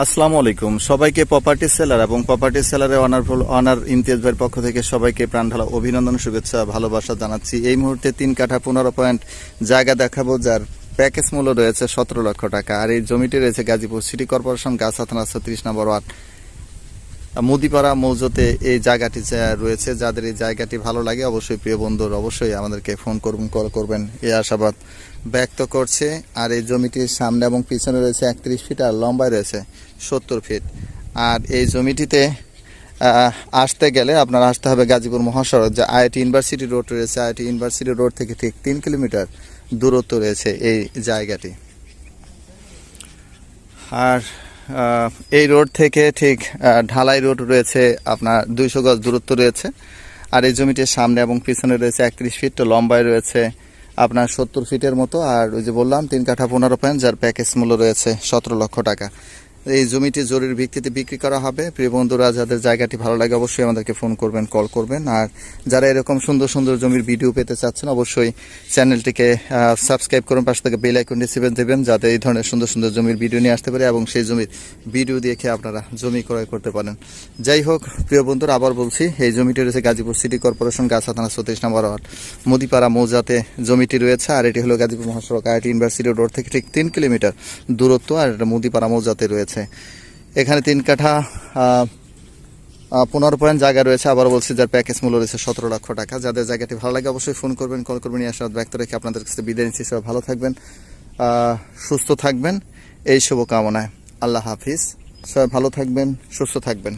আসসালামু আলাইকুম। সবাইকে প্রপার্টি সেলার এবং প্রপার্টি সেলারের অনারফুল অনার ইমতিয়াজ ভাইয়ের পক্ষ থেকে সবাইকে প্রাণঢালা অভিনন্দন, শুভেচ্ছা, ভালোবাসা জানাচ্ছি। এই মুহূর্তে তিন কাঠা পনেরো পয়েন্ট জায়গা দেখাবো, যার প্যাকেজ মূল্য রয়েছে সতেরো লক্ষ টাকা। আর এই জমিটি রয়েছে গাজীপুর সিটি কর্পোরেশন গাছ থানা ছত্রিশ নম্বর ওয়ার্ড। মুদিপাড়া মৌজতে এই জায়গাটি রয়েছে, যাদের এই জায়গাটি ভালো লাগে, অবশ্যই প্রিয় বন্ধুর অবশ্যই আমাদেরকে ফোন করবেন কল করবেন। এই আশাবাদ ব্যক্ত করছে। আর এই জমিটির সামনে এবং পিছনে রয়েছে একত্রিশ ফিট আর লম্বায় রয়েছে সত্তর ফিট। আর এই জমিটিতে আসতে গেলে আপনার আসতে হবে গাজীপুর মহাসড়ক, যে আইআইটি ইউনিভার্সিটি রোড রয়েছে। আইআইটি ইউনিভার্সিটি রোড থেকে ঠিক তিন কিলোমিটার দূরত্ব রয়েছে এই জায়গাটি। আর এই রোড থেকে ঠিক ঢালাই রোড রয়েছে আপনার দুইশো গজ দূরত্ব রয়েছে। আর এই জমিটির সামনে এবং পিছনে রয়েছে একত্রিশ ফিট তো লম্বায় রয়েছে আপনার সত্তর ফিটের মতো। আর ওই যে বললাম, তিন কাঠা পনেরো পয়েন্ট, যার প্যাকেজ মূল্য রয়েছে সতেরো লক্ষ টাকা। এই জমিটি জরুরি ভিত্তিতে বিক্রি করা হবে। প্রিয় বন্ধুরা, যাদের জায়গাটি ভালো লাগে অবশ্যই আমাদেরকে ফোন করবেন, কল করবেন। আর যারা এরকম সুন্দর সুন্দর জমির ভিডিও পেতে চাচ্ছেন, অবশ্যই চ্যানেলটিকে সাবস্ক্রাইব করুন, পাশে থেকে বেল আইকনটি সেভেন দেবেন, যাতে এই ধরনের সুন্দর সুন্দর জমির ভিডিও নিয়ে আসতে পারে এবং সেই জমির ভিডিও দেখে আপনারা জমি ক্রয় করতে পারেন। যাই হোক, প্রিয় বন্ধুরা, আবার বলছি, এই জমিটি রয়েছে গাজীপুর সিটি কর্পোরেশন, গাছা থানা ছত্রিশ নম্বর ওয়ার্ড, মুদিপাড়া মৌজাতে জমিটি রয়েছে। আর এটি হলো গাজীপুর মহাসড়ক আইআইটি ইউনিভার্সিটি রোড থেকে ঠিক তিন কিলোমিটার দূরত্ব, আর এটা মুদিপাড়া মৌজাতে রয়েছে। এখানে তিন কাঠা পনেরো পয়েন্ট জায়গা রয়েছে। আবার বলছি, যার প্যাকেজ মূল্য রয়েছে সতেরো লক্ষ টাকা। যাদের জায়গাটি ভালো লাগে অবশ্যই ফোন করবেন কল করবেন এই আশাবাদ ব্যক্ত রেখে আপনাদের কাছে বিদায় নিচ্ছি। সবাই ভালো থাকবেন সুস্থ থাকবেন। এই শুভকামনায়। আল্লাহ হাফিজ। সবাই ভালো থাকবেন, সুস্থ থাকবেন।